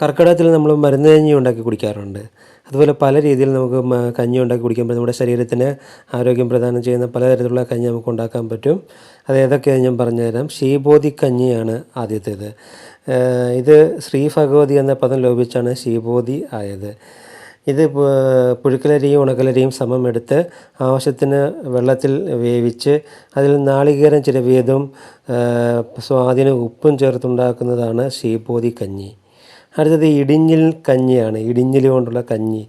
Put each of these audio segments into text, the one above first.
കർക്കിടകത്തിൽ നമ്മൾ മരുന്ന് കഞ്ഞി ഉണ്ടാക്കി കുടിക്കാറുണ്ട്. അതുപോലെ പല രീതിയിൽ നമുക്ക് കഞ്ഞി ഉണ്ടാക്കി കുടിക്കുമ്പോൾ നമ്മുടെ ശരീരത്തിന് ആരോഗ്യം പ്രദാനം ചെയ്യുന്ന പലതരത്തിലുള്ള കഞ്ഞി നമുക്ക് ഉണ്ടാക്കാൻ പറ്റും. അത് ഏതൊക്കെയാണ് ഞാൻ പറഞ്ഞുതരാം. ശീബോധി കഞ്ഞിയാണ് ആദ്യത്തേത്. ഇത് ശ്രീ ഭഗവതി എന്ന പദം ലോപിച്ചാണ് ശീബോധി ആയത്. ഇത് പുഴുക്കലരിയും ഉണക്കലരിയും സമം എടുത്ത് ആവശ്യത്തിന് വെള്ളത്തിൽ വേവിച്ച് അതിൽ നാളികേരം ചിരവിയതും സ്വാധീന ഉപ്പും ചേർത്തുണ്ടാക്കുന്നതാണ് ശീബോധി കഞ്ഞി. അടുത്തത് ഇടിഞ്ഞിൽ കഞ്ഞിയാണ്. ഇടിഞ്ഞിൽ കൊണ്ടുള്ള കഞ്ഞി.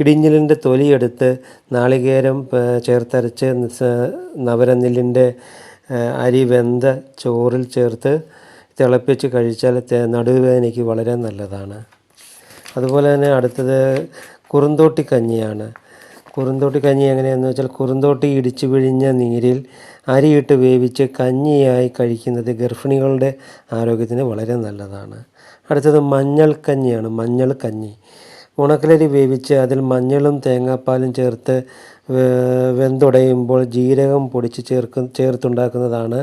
ഇടിഞ്ഞിലിന്റെ തൊലിയെടുത്ത് നാളികേരം ചേർത്തരച്ച് നവരനെല്ലിന്റെ അരി വെന്ത ചോറിൽ ചേർത്ത് തിളപ്പിച്ച് കഴിച്ചാൽ നടുവേദനയ്ക്ക് വളരെ നല്ലതാണ്. അതുപോലെ തന്നെ അടുത്തത് കുറുന്തോട്ടി കഞ്ഞിയാണ്. കുറുന്തോട്ടി കഞ്ഞി എങ്ങനെയാണെന്ന് വെച്ചാൽ കുറുന്തോട്ടി ഇടിച്ചു പിഴിഞ്ഞ നീരിൽ അരിയിട്ട് വേവിച്ച് കഞ്ഞിയായി കഴിക്കുന്നത് ഗർഭിണികളുടെ ആരോഗ്യത്തിന് വളരെ നല്ലതാണ്. അടുത്തത് മഞ്ഞൾ കഞ്ഞിയാണ് മഞ്ഞൾ കഞ്ഞി. ഉണക്കലരി വേവിച്ച് അതിൽ മഞ്ഞളും തേങ്ങാപ്പാലും ചേർത്ത് വെന്തുടയുമ്പോൾ ജീരകം പൊടിച്ച് ചേർക്കും ചേർത്തുണ്ടാക്കുന്നതാണ്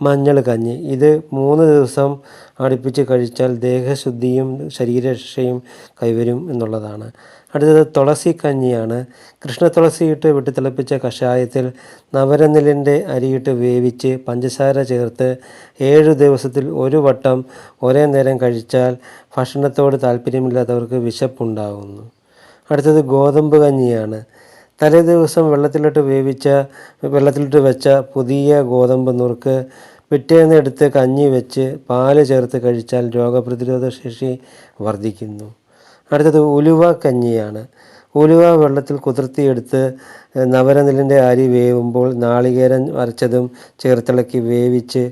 മഞ്ഞൾ കഞ്ഞി. ഇത് മൂന്ന് ദിവസം അടുപ്പിച്ച് കഴിച്ചാൽ ദേഹശുദ്ധിയും ശരീരരക്ഷയും കൈവരും എന്നുള്ളതാണ്. അടുത്തത് തുളസി കഞ്ഞിയാണ്. കൃഷ്ണ തുളസി ഇട്ട് വെട്ടിത്തിളപ്പിച്ച കഷായത്തിൽ നവരനെല്ലിന്റെ അരിയിട്ട് വേവിച്ച് പഞ്ചസാര ചേർത്ത് ഏഴ് ദിവസത്തിൽ ഒരു വട്ടം ഒരേ നേരം കഴിച്ചാൽ ഭക്ഷണത്തോട് താല്പര്യമില്ലാത്തവർക്ക് വിശപ്പുണ്ടാകുന്നു അടുത്തത് ഗോതമ്പ് കഞ്ഞിയാണ്. തലേ ദിവസം വെള്ളത്തിലിട്ട് വേവിച്ച വെള്ളത്തിലിട്ട് വെച്ച പുതിയ ഗോതമ്പ് നുറുക്ക് പിറ്റേന്ന് എടുത്ത് കഞ്ഞി വെച്ച് പാൽ ചേർത്ത് കഴിച്ചാൽ രോഗപ്രതിരോധ ശേഷി വർദ്ധിക്കുന്നു. അടുത്തത് ഉലുവ കഞ്ഞിയാണ്. ഉലുവ വെള്ളത്തിൽ കുതിർത്തിയെടുത്ത് നവരനെല്ലിന്റെ അരി വേവുമ്പോൾ നാളികേരം അരച്ചതും ചേർത്തിളക്കി വേവിച്ച്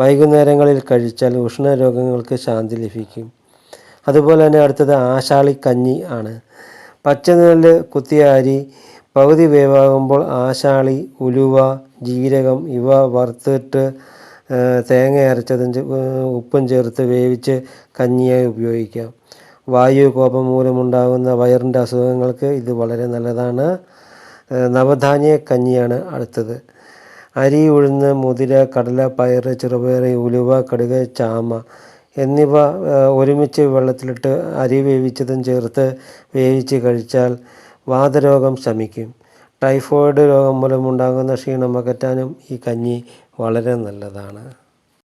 വൈകുന്നേരങ്ങളിൽ കഴിച്ചാൽ ഉഷ്ണരോഗങ്ങൾക്ക് ശാന്തി ലഭിക്കും. അതുപോലെ തന്നെ അടുത്തത് ആശാളിക്കഞ്ഞി ആണ്. പച്ചനെല്ല് കുത്തിയ അരി പകുതി വേവാകുമ്പോൾ ആശാളി ഉലുവ ജീരകം ഇവ വറുത്തിട്ട് തേങ്ങ അരച്ചതും ഉപ്പും ചേർത്ത് വേവിച്ച് കഞ്ഞിയായി ഉപയോഗിക്കാം. വായു കോപം മൂലമുണ്ടാകുന്ന വയറിന്റെ അസുഖങ്ങൾക്ക് ഇത് വളരെ നല്ലതാണ്. നവധാന്യ കഞ്ഞിയാണ് അടുത്തത്. അരി ഉഴുന്ന് മുതിര കടല പയർ ചെറുപയർ ഉലുവ കടുക് ചാമ എന്നിവ ഒരുമിച്ച് വെള്ളത്തിലിട്ട് അരി വേവിച്ചതും ചേർത്ത് വേവിച്ച് കഴിച്ചാൽ വാതരോഗം ശമിക്കും. ടൈഫോയിഡ് രോഗം മൂലമുണ്ടാകുന്ന ക്ഷീണം അകറ്റാനും ഈ കഞ്ഞി വളരെ നല്ലതാണ്.